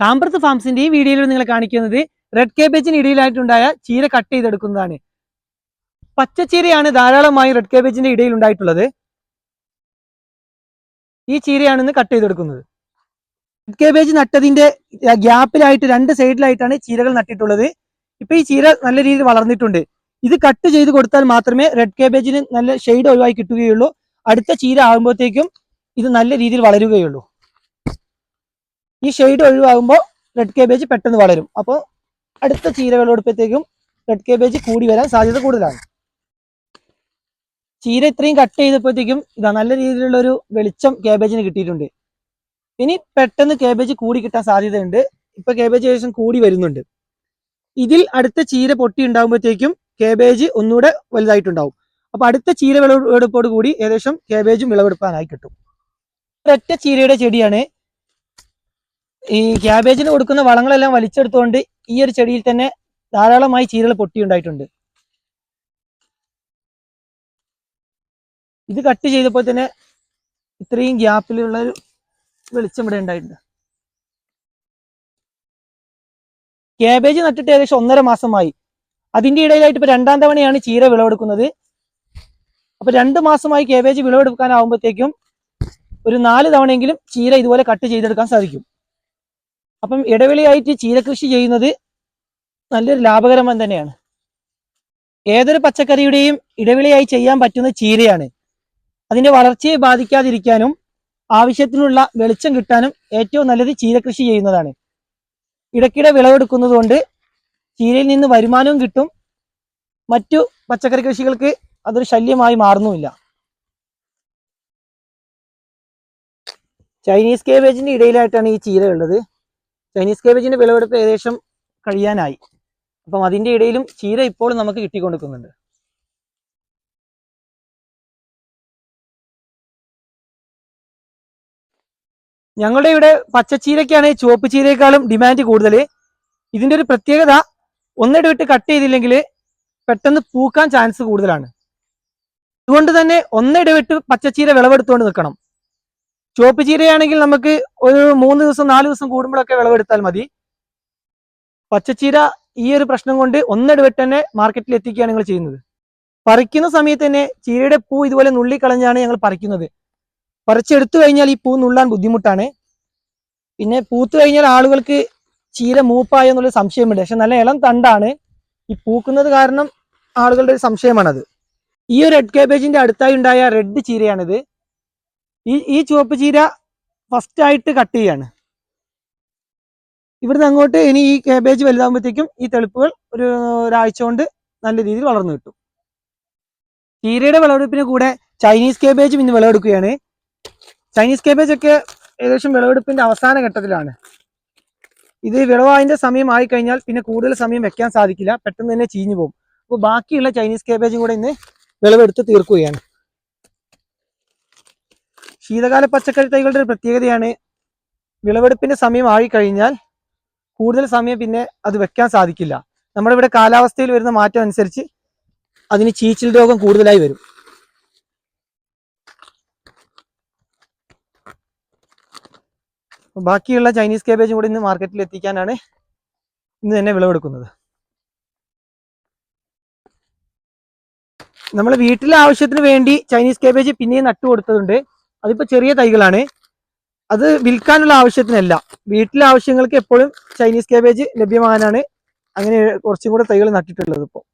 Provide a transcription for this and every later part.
കാമ്പർത്ത് ഫാംസിന്റെ ഈ വീഡിയോയിൽ നിങ്ങൾ കാണിക്കുന്നത് റെഡ് കേബേജിന് ഇടയിലായിട്ടുണ്ടായ ചീര കട്ട് ചെയ്തെടുക്കുന്നതാണ്. പച്ചച്ചീരയാണ് ധാരാളമായി റെഡ് കേബേജിന്റെ ഇടയിൽ ഉണ്ടായിട്ടുള്ളത്. ഈ ചീരയാണ് ഇന്ന് കട്ട് ചെയ്തെടുക്കുന്നത്. റെഡ് കേബേജ് നട്ടതിന്റെ ഗ്യാപ്പിലായിട്ട് രണ്ട് സൈഡിലായിട്ടാണ് ചീരകൾ നട്ടിട്ടുള്ളത്. ഇപ്പൊ ഈ ചീര നല്ല രീതിയിൽ വളർന്നിട്ടുണ്ട്. ഇത് കട്ട് ചെയ്ത് കൊടുത്താൽ മാത്രമേ റെഡ് കേബേജിന് നല്ല ഷെയ്ഡ് ഒഴിവായി കിട്ടുകയുള്ളൂ. അടുത്ത ചീര ആകുമ്പോഴത്തേക്കും ഇത് നല്ല രീതിയിൽ വളരുകയുള്ളൂ. ഈ ഷെയ്ഡ് ഒഴിവാകുമ്പോൾ റെഡ് കേബേജ് പെട്ടെന്ന് വളരും. അപ്പോൾ അടുത്ത ചീരകളോടൊപ്പത്തേക്കും റെഡ് കേബേജ് കൂടി വരാൻ സാധ്യത കൂടുതലാണ്. ചീര ഇത്രയും കട്ട് ചെയ്തപ്പോഴത്തേക്കും ഇതാ നല്ല രീതിയിലുള്ള ഒരു വെളിച്ചം കേബേജിന് കിട്ടിയിട്ടുണ്ട്. ഇനി പെട്ടെന്ന് കേബേജ് കൂടി കിട്ടാൻ സാധ്യതയുണ്ട്. ഇപ്പൊ കേബേജ് ഏകദേശം കൂടി വരുന്നുണ്ട്. ഇതിൽ അടുത്ത ചീര പൊട്ടി ഉണ്ടാകുമ്പോഴത്തേക്കും കേബേജ് ഒന്നുകൂടെ വലുതായിട്ടുണ്ടാവും. അപ്പൊ അടുത്ത ചീര വിളവെടുപ്പോട് കൂടി ഏകദേശം കേബേജും വിളവെടുപ്പാനായി കിട്ടും. ഒരൊറ്റ ചീരയുടെ ചെടിയാണ് ഈ ക്യാബേജിന് കൊടുക്കുന്ന വളങ്ങളെല്ലാം വലിച്ചെടുത്തുകൊണ്ട് ഈ ഒരു ചെടിയിൽ തന്നെ ധാരാളമായി ചീരകൾ പൊട്ടിയുണ്ടായിട്ടുണ്ട്. ഇത് കട്ട് ചെയ്തപ്പോൾ തന്നെ ഇത്രയും ഗ്യാപ്പിലുള്ള ഒരു വെളിച്ചം ഇവിടെ ഉണ്ടായിട്ടുണ്ട്. ക്യാബേജ് നട്ടിട്ട് ഏകദേശം ഒന്നര മാസമായി. അതിന്റെ ഇടയിലായിട്ട് ഇപ്പൊ രണ്ടാം തവണയാണ് ചീര വിളവെടുക്കുന്നത്. അപ്പൊ രണ്ട് മാസമായി ക്യാബേജ് വിളവെടുക്കാനാവുമ്പോഴത്തേക്കും ഒരു നാല് തവണയെങ്കിലും ചീര ഇതുപോലെ കട്ട് ചെയ്തെടുക്കാൻ സാധിക്കും. അപ്പം ഇടവേളയായിട്ട് ചീരകൃഷി ചെയ്യുന്നത് നല്ലൊരു ലാഭകരമായി തന്നെയാണ്. ഏതൊരു പച്ചക്കറിയുടെയും ഇടവേളയായി ചെയ്യാൻ പറ്റുന്ന ചീരയാണ്. അതിന്റെ വളർച്ചയെ ബാധിക്കാതിരിക്കാനും ആവശ്യത്തിനുള്ള വെളിച്ചം കിട്ടാനും ഏറ്റവും നല്ലത് ചീരകൃഷി ചെയ്യുന്നതാണ്. ഇടയ്ക്കിടെ വിളവെടുക്കുന്നതുകൊണ്ട് ചീരയിൽ നിന്ന് വരുമാനവും കിട്ടും. മറ്റു പച്ചക്കറി കൃഷികൾക്ക് അതൊരു ശല്യമായി മാറുന്നുമില്ല. ചൈനീസ് കേബേജിന്റെ ഇടയിലായിട്ടാണ് ഈ ചീര ഉള്ളത് ചൈനീസ് കേബേജിന്റെ വിളവെടുപ്പ് ഏകദേശം കഴിയാനായി. അപ്പം അതിന്റെ ഇടയിലും ചീര ഇപ്പോഴും നമുക്ക് കിട്ടിക്കൊണ്ടിരിക്കുന്നുണ്ട്. ഞങ്ങളുടെ ഇവിടെ പച്ചച്ചീരക്കാണ് ചുവപ്പ് ചീരയെക്കാളും ഡിമാൻഡ് കൂടുതൽ. ഇതിന്റെ ഒരു പ്രത്യേകത ഒന്നിടവിട്ട് കട്ട് ചെയ്തില്ലെങ്കിൽ പെട്ടെന്ന് പൂക്കാൻ ചാൻസ് കൂടുതലാണ്. അതുകൊണ്ട് തന്നെ ഒന്നിടവിട്ട് പച്ചച്ചീര വിളവെടുത്തുകൊണ്ട് നിൽക്കണം. ചുവപ്പ് ചീരയാണെങ്കിൽ നമുക്ക് ഒരു മൂന്ന് ദിവസം നാല് ദിവസം കൂടുമ്പോഴൊക്കെ വിളവെടുത്താൽ മതി. പച്ചച്ചീര ഈ ഒരു പ്രശ്നം കൊണ്ട് ഒന്നിടവിട്ട് തന്നെ മാർക്കറ്റിൽ എത്തിക്കുകയാണ് ഞങ്ങൾ ചെയ്യുന്നത്. പറിക്കുന്ന സമയത്ത് തന്നെ ചീരയുടെ പൂ ഇതുപോലെ നുള്ളിക്കളഞ്ഞാണ് ഞങ്ങൾ പറിക്കുന്നത്. പറിച്ചെടുത്തു കഴിഞ്ഞാൽ ഈ പൂ നുള്ളാൻ ബുദ്ധിമുട്ടാണ്. പിന്നെ പൂത്തു കഴിഞ്ഞാൽ ആളുകൾക്ക് ചീര മൂപ്പായ എന്നുള്ള സംശയമുണ്ട്. പക്ഷെ നല്ല ഇളം തണ്ടാണ്. ഈ പൂക്കുന്നത് കാരണം ആളുകളുടെ ഒരു സംശയമാണത്. ഈ ഒരു റെഡ് കേബേജിന്റെ അടുത്തായി ഉണ്ടായ റെഡ് ചീരയാണിത്. ഈ ഈ ചുവപ്പ് ചീര ഫസ്റ്റ് ആയിട്ട് കട്ട് ചെയ്യാണ്. ഇവിടുന്ന് അങ്ങോട്ട് ഇനി ഈ കേബേജ് വലുതാകുമ്പോഴത്തേക്കും ഈ തെളിപ്പുകൾ ഒരു ഒരാഴ്ച കൊണ്ട് നല്ല രീതിയിൽ വളർന്നു കിട്ടും. ചീരയുടെ വിളവെടുപ്പിന് കൂടെ ചൈനീസ് കേബേജും ഇന്ന് വിളവെടുക്കുകയാണ്. ചൈനീസ് കേബേജ് ഒക്കെ ഏകദേശം വിളവെടുപ്പിന്റെ അവസാന ഘട്ടത്തിലാണ്. ഇത് വിളവായതിന്റെ സമയം ആയി കഴിഞ്ഞാൽ പിന്നെ കൂടുതൽ സമയം വെക്കാൻ സാധിക്കില്ല. പെട്ടെന്ന് തന്നെ ചീഞ്ഞു പോകും. അപ്പോൾ ബാക്കിയുള്ള ചൈനീസ് കേബേജും കൂടെ ഇന്ന് വിളവെടുത്ത് തീർക്കുകയാണ്. ശീതകാല പച്ചക്കറി തൈകളുടെ ഒരു പ്രത്യേകതയാണ്. വിളവെടുപ്പിന്റെ സമയം ആയി കഴിഞ്ഞാൽ കൂടുതൽ സമയം പിന്നെ അത് വെക്കാൻ സാധിക്കില്ല. നമ്മുടെ ഇവിടെ കാലാവസ്ഥയിൽ വരുന്ന മാറ്റം അനുസരിച്ച് അതിന് ചീച്ചിൽ രോഗം കൂടുതലായി വരും. ബാക്കിയുള്ള ചൈനീസ് കേബേജും കൂടി ഇന്ന് മാർക്കറ്റിൽ എത്തിക്കാനാണ് ഇന്ന് തന്നെ വിളവെടുക്കുന്നത്. നമ്മൾ വീട്ടിലെ ആവശ്യത്തിന് വേണ്ടി ചൈനീസ് കേബേജ് പിന്നെയും നട്ടു കൊടുത്തതുണ്ട് അതിപ്പോ ചെറിയ തൈകളാണ്. അത് വിൽക്കാനുള്ള ആവശ്യത്തിനല്ല. വീട്ടിലെ ആവശ്യങ്ങൾക്ക് എപ്പോഴും ചൈനീസ് കാബേജ് ലഭ്യമാകാനാണ് അങ്ങനെ കുറച്ചും കൂടെ തൈകൾ നട്ടിട്ടുള്ളത് ഇപ്പോൾ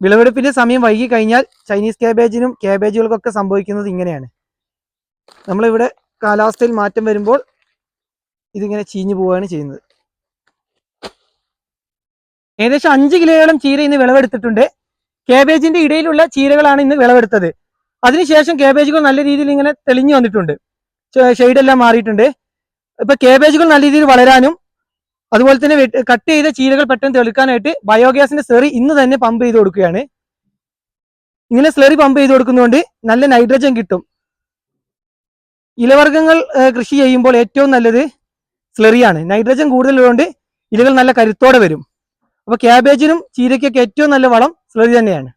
വിളവെടുപ്പിന്റെ സമയം വൈകി കഴിഞ്ഞാൽ ചൈനീസ് കാബേജിനും കാബേജുകൾക്കൊക്കെ സംഭവിക്കുന്നത് ഇങ്ങനെയാണ്. നമ്മളിവിടെ കാലാവസ്ഥയിൽ മാറ്റം വരുമ്പോൾ ഇതിങ്ങനെ ചീഞ്ഞു പോവുകയാണ് ചെയ്യുന്നത്. ഏകദേശം അഞ്ച് കിലോയോളം ചീര ഇന്ന് വിളവെടുത്തിട്ടുണ്ട്. കാബേജിന്റെ ഇടയിലുള്ള ചീരകളാണ് ഇന്ന് വിളവെടുത്തത്. അതിനുശേഷം കേബേജുകൾ നല്ല രീതിയിൽ ഇങ്ങനെ തെളിഞ്ഞു വന്നിട്ടുണ്ട്. ഷെയ്ഡ് എല്ലാം മാറിയിട്ടുണ്ട്. ഇപ്പൊ കേബേജുകൾ നല്ല രീതിയിൽ വളരാനും അതുപോലെ തന്നെ കട്ട് ചെയ്ത ചീരകൾ പെട്ടെന്ന് തെളിക്കാനായിട്ട് ബയോഗ്യാസിന്റെ സെറി ഇന്ന് തന്നെ പമ്പ് ചെയ്ത് കൊടുക്കുകയാണ്. ഇങ്ങനെ സ്ലെറി പമ്പ് ചെയ്ത് കൊടുക്കുന്നതുകൊണ്ട് നല്ല നൈട്രജൻ കിട്ടും. ഇലവർഗങ്ങൾ കൃഷി ചെയ്യുമ്പോൾ ഏറ്റവും നല്ലത് സ്ലെറിയാണ് നൈട്രജൻ കൂടുതലുള്ളതുകൊണ്ട് ഇലകൾ നല്ല കരുത്തോടെ വരും. അപ്പൊ ക്യാബേജിനും ചീരയ്ക്കൊക്കെ ഏറ്റവും നല്ല വളം സ്ലെറി തന്നെയാണ്.